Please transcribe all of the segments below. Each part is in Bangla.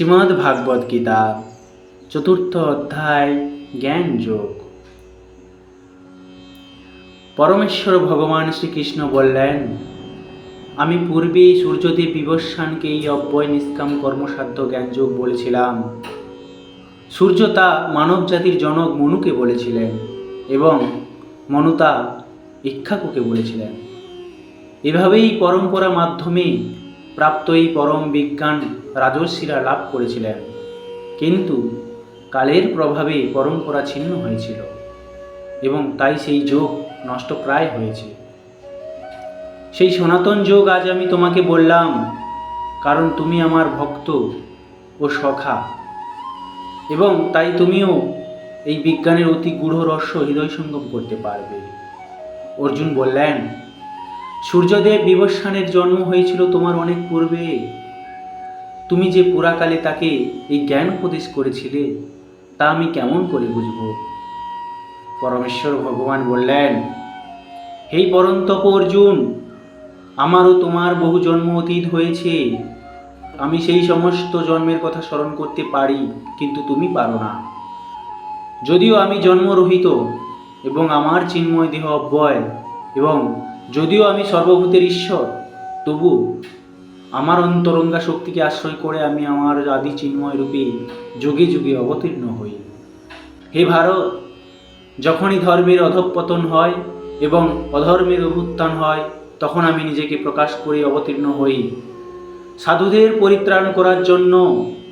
শ্রীমদ্ ভাগবত গীতা, চতুর্থ অধ্যায় জ্ঞান যোগ পরমেশ্বর ভগবান শ্রীকৃষ্ণ বললেন, আমি পূর্বেই সূর্যদেব বিবস্বানকে এই অব্যয় নিষ্কাম কর্মসাধ্য জ্ঞানযোগ বলেছিলাম। সূর্য তা মানব জাতির জনক মনুকে বলেছিলেন এবং মনু তা ইক্ষাকুকে বলেছিলেন। এভাবেই পরম্পরা মাধ্যমে প্রাপ্ত এই পরম বিজ্ঞান রাজর্ষিরা লাভ করেছিলেন। কিন্তু কালের প্রভাবে পরম্পরা ছিন্ন হয়েছিল এবং তাই সেই যোগ নষ্ট প্রায় হয়েছে। সেই সনাতন যোগ আজ আমি তোমাকে বললাম, কারণ তুমি আমার ভক্ত ও সখা। এবং তাই তুমিও এই বিজ্ঞানের অতি গূঢ় রহস্য হৃদয় সঙ্গম করতে পারবে। অর্জুন বললেন সূর্যদেব বিবস্বানের জন্ম হয়েছিল তোমার অনেক পূর্বে। তুমি যে পুরাকালে তাকে এই জ্ঞান উপদেশ করেছিলে, তা আমি কেমন করে বুঝব? পরমেশ্বর ভগবান বললেন হেই পরন্তপ অর্জুন আমারও তোমার বহু জন্ম অতীত হয়েছে। আমি সেই সমস্ত জন্মের কথা স্মরণ করতে পারি, কিন্তু তুমি পারো না। যদিও আমি জন্মরহিত এবং আমার চিন্ময় দেহ অব্যয় এবং যদিও আমি সর্বভূতের ঈশ্বর, তবু আমার অন্তরঙ্গা শক্তিকে আশ্রয় করে আমি আমার আদি চিন্ময় রূপে যুগে যুগে অবতীর্ণ হই। হে ভারত, যখনই ধর্মের অধঃপতন হয় এবং অধর্মের অভ্যুত্থান হয়, তখন আমি নিজেকে প্রকাশ করে অবতীর্ণ হই। সাধুদের পরিত্রাণ করার জন্য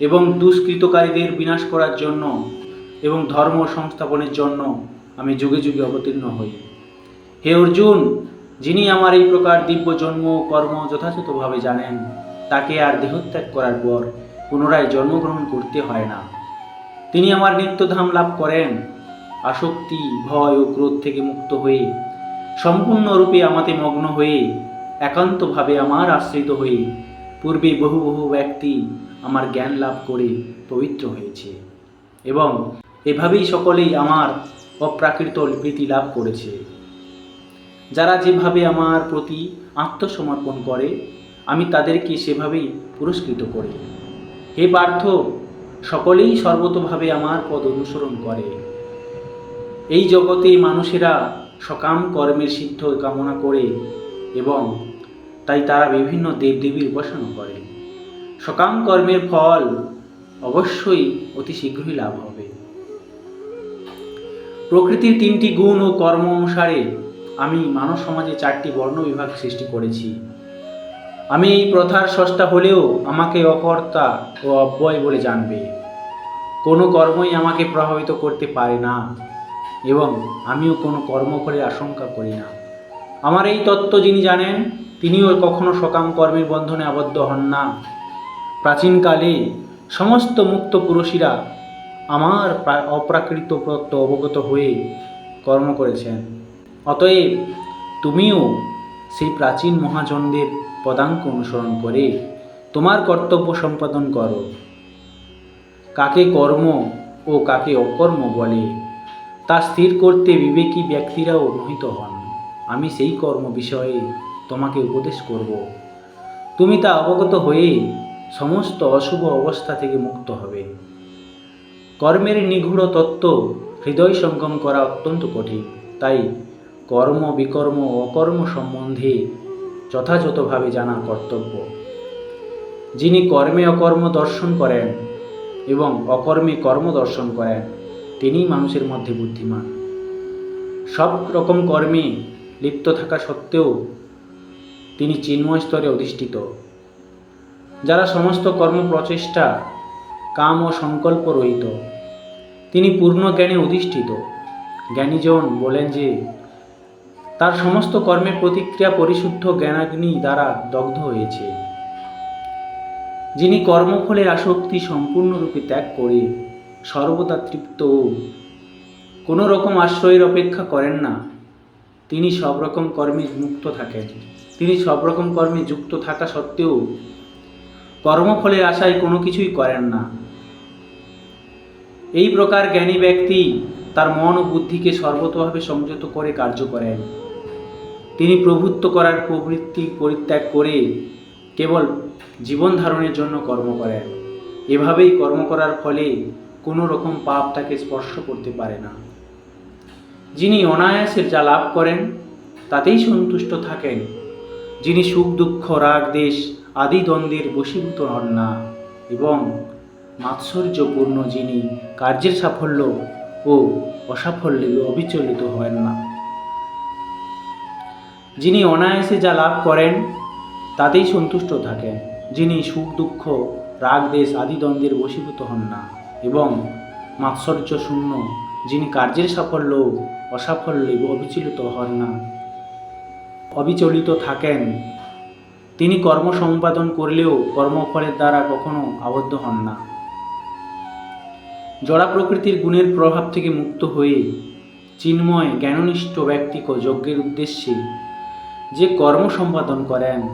এবং দুষ্কৃতকারীদের বিনাশ করার জন্য এবং ধর্ম সংস্থাপনের জন্য আমি যুগে যুগে অবতীর্ণ হই। হে অর্জুন যিনি আমার এই প্রকার দিব্য জন্ম, কর্ম যথাযথভাবে জানেন, তাকে আর দেহত্যাগ করার পর পুনরায় জন্মগ্রহণ করতে হয় না। তিনি আমার নিত্যধাম লাভ করেন। আসক্তি, ভয় ও ক্রোধ থেকে মুক্ত হয়ে, সম্পূর্ণরূপে আমাতে মগ্ন হয়ে, একান্তভাবে আমার আশ্রিত হয়ে, পূর্বে বহু বহু ব্যক্তি আমার জ্ঞান লাভ করে পবিত্র হয়েছে এবং এভাবেই সকলেই আমার অপ্রাকৃত প্রীতি লাভ করেছে। যারা যেভাবে আমার প্রতি আত্মসমর্পণ করে, আমি তাদেরকে সেভাবেই পুরস্কৃত করি। হে পার্থ, সকলেই সর্বতভাবে আমার পদ অনুসরণ করে। এই জগতে মানুষেরা সকাম কর্মের সিদ্ধ কামনা করে এবং তাই তারা বিভিন্ন দেবদেবীর উপাসনা করে। সকাম কর্মের ফল অবশ্যই অতি শীঘ্রই লাভ হবে। প্রকৃতির তিনটি গুণ ও কর্ম অনুসারে আমি মানব সমাজে চারটি বর্ণ বিভাগ সৃষ্টি করেছি। আমি এই প্রথার স্রষ্টা হলেও আমাকে অকর্তা ও অব্যয় বলে জানবে। কোনো কর্মই আমাকে প্রভাবিত করতে পারে না এবং আমিও কোনো কর্ম করে আশঙ্কা করি না। আমার এই তত্ত্ব যিনি জানেন, তিনিও কখনো সকাম কর্মের বন্ধনে আবদ্ধ হন না। প্রাচীনকালে সমস্ত মুক্ত পুরুষীরা আমার প্রা- অপ্রাকৃত তত্ত্ব অবগত হয়ে কর্ম করেছেন। অতএব তুমিও সেই প্রাচীন মহাজনদের পদাঙ্ক অনুসরণ করে তোমার কর্তব্য সম্পাদন করো। কাকে কর্ম ও কাকে অকর্ম বলে, তা স্থির করতে বিবেকী ব্যক্তিরাও মোহিত হন। আমি সেই কর্ম বিষয়ে তোমাকে উপদেশ করব। তুমি তা অবগত হয়ে সমস্ত অশুভ অবস্থা থেকে মুক্ত হবে। কর্মের নিগূঢ় তত্ত্ব হৃদয় সঙ্গম করা অত্যন্ত কঠিন, তাই কর্ম বিকর্ম অকর্ম সম্বন্ধে যথাযথভাবে জানা কর্তব্য। যিনি কর্মে অকর্ম দর্শন করেন এবং অকর্মে কর্ম দর্শন করেন তিনি মানুষের মধ্যে বুদ্ধিমান। সব রকম কর্মে লিপ্ত থাকা সত্ত্বেও তিনি চিন্ময় স্তরে অধিষ্ঠিত। যারা সমস্ত কর্ম প্রচেষ্টা, কাম ও সংকল্প রহিত, তিনি পূর্ণ জ্ঞানে অধিষ্ঠিত। জ্ঞানীজন বলেন যে তার সমস্ত কর্মের প্রতিক্রিয়া পরিশুদ্ধ জ্ঞানাগ্নি দ্বারা দগ্ধ হয়েছে। যিনি কর্মফলের আসক্তি সম্পূর্ণরূপে ত্যাগ করে সর্বদা তৃপ্ত ও কোনো রকম আশ্রয়ের অপেক্ষা করেন না, তিনি সব রকম কর্মে মুক্ত থাকেন। তিনি সব রকম কর্মে যুক্ত থাকা সত্ত্বেও কর্মফলের আশায় কোনো কিছুই করেন না। এই প্রকার জ্ঞানী ব্যক্তি তার মন ও বুদ্ধিকে সর্বতভাবে সংযত করে কার্য করেন। তিনি প্রভুত্ব করার প্রবৃত্তি পরিত্যাগ করে কেবল জীবন ধারণের জন্য কর্ম করেন। এভাবেই কর্ম করার ফলে কোনো রকম পাপ তাকে স্পর্শ করতে পারে না। যিনি অনায়াসে যা লাভ করেন, তাতেই সন্তুষ্ট থাকেন। যিনি সুখ, দুঃখ, রাগ, দেশ আদি দ্বন্দ্বের বশীভূত হন না এবং মাৎসর্যপূর্ণ যিনি কার্যের সাফল্য ও অসাফল্যে অবিচলিত হন না। যিনি অনায়াসে যা লাভ করেন, তাতেই সন্তুষ্ট থাকেন। যিনি সুখ, দুঃখ, রাগ, দেশ আদি দ্বন্দ্বের বশীভূত হন না এবং মাৎসর্য শূন্য যিনি কার্যের সাফল্য অসাফল্যে অবিচলিত হন না, অবিচলিত থাকেন। তিনি কর্ম সম্পাদন করলেও কর্মফলের দ্বারা কখনো আবদ্ধ হন না। জড়া প্রকৃতির গুণের প্রভাব থেকে মুক্ত হয়ে চিন্ময়, জ্ঞাননিষ্ঠ ব্যক্তিকে যজ্ঞের উদ্দেশ্যে যে কর্ম সম্পাদন করেন,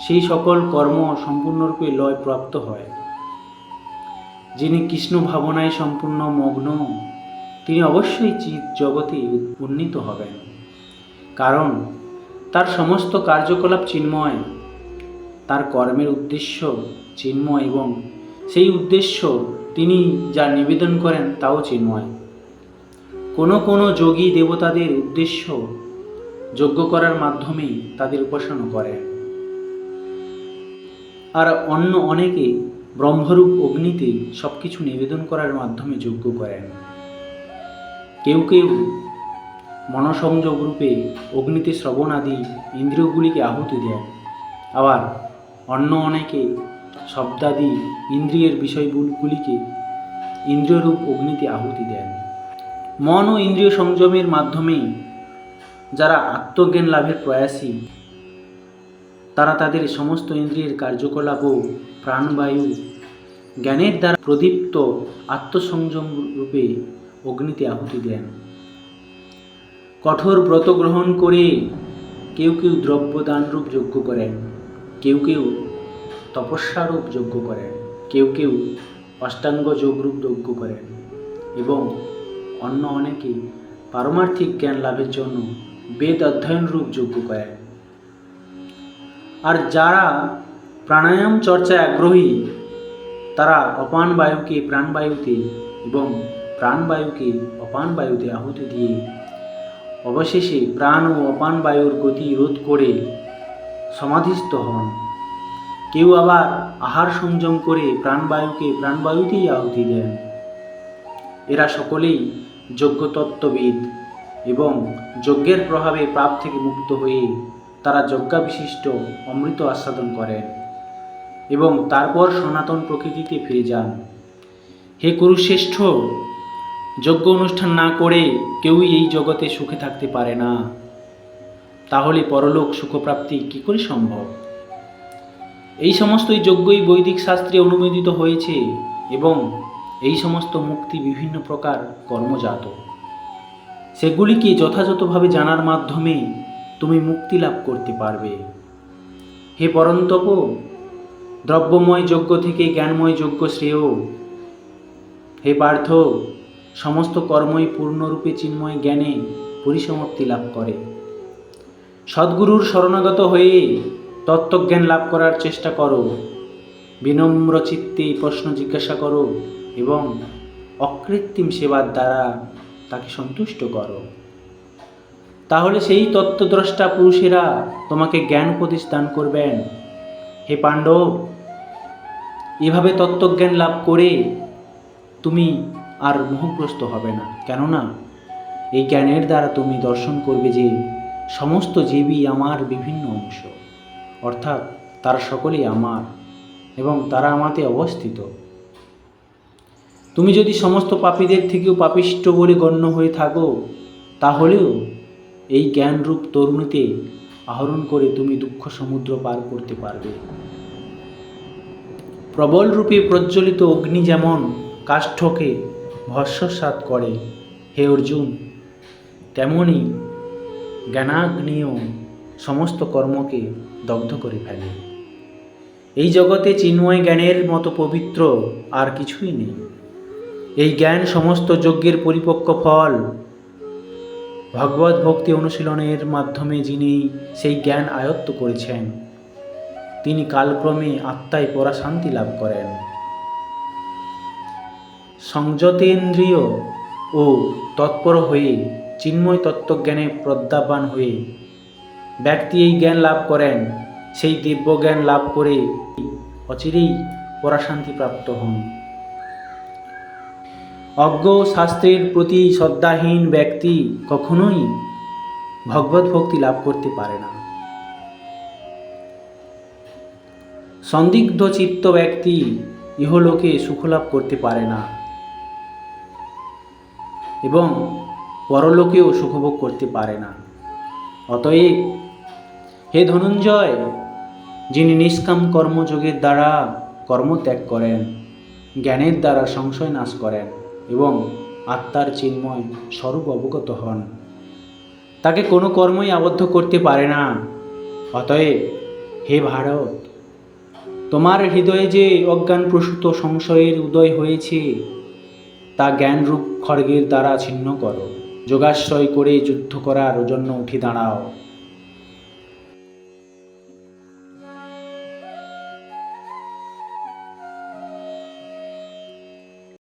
সেই সকল কর্ম সম্পূর্ণরূপে লয় প্রাপ্ত হয়। যিনি কৃষ্ণ ভাবনায় সম্পূর্ণ মগ্ন, তিনি অবশ্যই চিৎ জগতে উন্নীত হবেন। কারণ তার সমস্ত কার্যকলাপ চিন্ময়, তার কর্মের উদ্দেশ্য চিন্ময় এবং সেই উদ্দেশ্য তিনি যা নিবেদন করেন তাও চিন্ময়। কোনো কোনো যোগী দেবতাদের উদ্দেশ্য যজ্ঞ করার মাধ্যমেই তাদের উপাসনা করেন আর অন্য অনেকে ব্রহ্মরূপ অগ্নিতে সব কিছু নিবেদন করার মাধ্যমে যজ্ঞ করেন। কেউ কেউ মনসংযোগ রূপে অগ্নিতে শ্রবণ আদি ইন্দ্রিয়গুলিকে আহুতি দেন। আবার অন্য অনেকে শব্দাদি ইন্দ্রিয়ের বিষয়গুলিকে ইন্দ্রিয়রূপ অগ্নিতে আহুতি দেন। মন ও ইন্দ্রিয় সংযমের মাধ্যমে যারা আত্মজ্ঞান লাভের প্রয়াসী, তারা তাদের সমস্ত ইন্দ্রিয়ের কার্যকলাপ ও প্রাণবায়ু জ্ঞানের দ্বারা প্রদীপ্ত আত্মসংযম রূপে অগ্নিতে আহুতি দেন। কঠোর ব্রত গ্রহণ করে কেউ কেউ দ্রব্যদানরূপ যজ্ঞ করেন, কেউ কেউ তপস্যারূপ যজ্ঞ করেন, কেউ কেউ অষ্টাঙ্গ যোগরূপ যজ্ঞ করেন এবং অন্য অনেকে পারমার্থিক জ্ঞান লাভের জন্য বেদ অধ্যয়ন রূপ যজ্ঞ করেন আর যারা প্রাণায়াম চর্চায় আগ্রহী, তারা অপান বায়ুকে প্রাণবায়ুতে এবং প্রাণবায়ুকে অপান বায়ুতে আহুতি দিয়ে অবশেষে প্রাণ ও অপান বায়ুর গতি রোধ করে সমাধিস্থ হন। কেউ আবার আহার সংযম করে প্রাণবায়ুকে প্রাণবায়ুতেই আহুতি দেন। এরা সকলেই যজ্ঞতত্ত্ববিদ এবং যজ্ঞের প্রভাবে পাপ থেকে মুক্ত হয়ে তারা যজ্ঞাবিশিষ্ট অমৃত আস্বাদন করেন এবং তারপর সনাতন প্রকৃতিতে ফিরে যান। হে কুরুশ্রেষ্ঠ, যজ্ঞ অনুষ্ঠান না করে কেউই এই জগতে সুখে থাকতে পারে না। তাহলে পরলোক সুখপ্রাপ্তি কী করে সম্ভব? এই সমস্তই যজ্ঞই বৈদিক শাস্ত্রে অনুমোদিত হয়েছে এবং এই সমস্ত মুক্তি বিভিন্ন প্রকার কর্মজাত। সেগুলিকে যথাযথভাবে জানার মাধ্যমে তুমি মুক্তি লাভ করতে পারবে। হে পরন্তপ, দ্রব্যময় যজ্ঞ থেকে জ্ঞানময় যজ্ঞ শ্রেয়। হে পার্থ, সমস্ত কর্মই পূর্ণরূপে চিন্ময় জ্ঞানে পরিসমাপ্তি লাভ করে। সদ্গুরুর শরণাগত হয়ে তত্ত্বজ্ঞান লাভ করার চেষ্টা করো। বিনম্র চিত্তে প্রশ্ন জিজ্ঞাসা করো এবং অকৃত্রিম সেবার দ্বারা তাকে সন্তুষ্ট করো। তাহলে সেই তত্ত্বদ্রষ্টা পুরুষেরা তোমাকে জ্ঞান উপদেশ দান করবেন। হে পাণ্ডব, এভাবে তত্ত্বজ্ঞান লাভ করে তুমি আর মোহগ্রস্ত হবে না। কেননা, এই জ্ঞানের দ্বারা তুমি দর্শন করবে যে সমস্ত জীবই আমার বিভিন্ন অংশ, অর্থাৎ তারা সকলেই আমার এবং তারা আমাতে অবস্থিত। তুমি যদি সমস্ত পাপীদের থেকেও পাপিষ্ট বলে গণ্য হয়ে থাকো, তাহলেও এই জ্ঞানরূপ তরুণীতে আহরণ করে তুমি দুঃখ সমুদ্র পার করতে পারবে। প্রবল রূপে প্রজ্বলিত অগ্নি যেমন কাষ্ঠকে ভস্মসাত করে, হে অর্জুন, তেমনি জ্ঞানাগ্নিও সমস্ত কর্মকে দগ্ধ করে ফেলে। এই জগতে চিন্ময় জ্ঞানের মতো পবিত্র আর কিছুই নেই। এই জ্ঞান সমস্ত যজ্ঞের পরিপক্ক ফল। ভগবত ভক্তি অনুশীলনের মাধ্যমে যিনি সেই জ্ঞান আয়ত্ত করেছেন, তিনি কালক্রমে আত্মায় পরা শান্তি লাভ করেন। সংযতেন্দ্রিয় ও তৎপর হয়ে চিন্ময় তত্ত্বজ্ঞানে প্রদ্যাপান হয়ে ব্যক্তি এই জ্ঞান লাভ করেন, সেই দিব্য জ্ঞান লাভ করে অচিরেই পরাশান্তি প্রাপ্ত হন। অজ্ঞ শাস্ত্রের প্রতি শ্রদ্ধাহীন ব্যক্তি কখনোই ভগবত ভক্তি লাভ করতে পারে না। সন্দিগ্ধ চিত্ত ব্যক্তি ইহলোকে সুখলাভ করতে পারে না এবং পরলোকেও সুখভোগ করতে পারে না। অতএব হে ধনঞ্জয়, যিনি নিষ্কাম কর্মযোগের দ্বারা কর্মত্যাগ করেন, জ্ঞানের দ্বারা সংশয় নাশ করেন এবং আত্মার চিন্ময় স্বরূপ অবগত হন। তাকে কোনো কর্মই আবদ্ধ করতে পারে না। অতএব, হে ভারত, তোমার হৃদয়ে যে অজ্ঞান প্রসূত সংশয়ের উদয় হয়েছে, তা জ্ঞানরূপ খড়গের দ্বারা ছিন্ন করো। যোগাশ্রয় করে যুদ্ধ করার জন্য উঠে দাঁড়াও।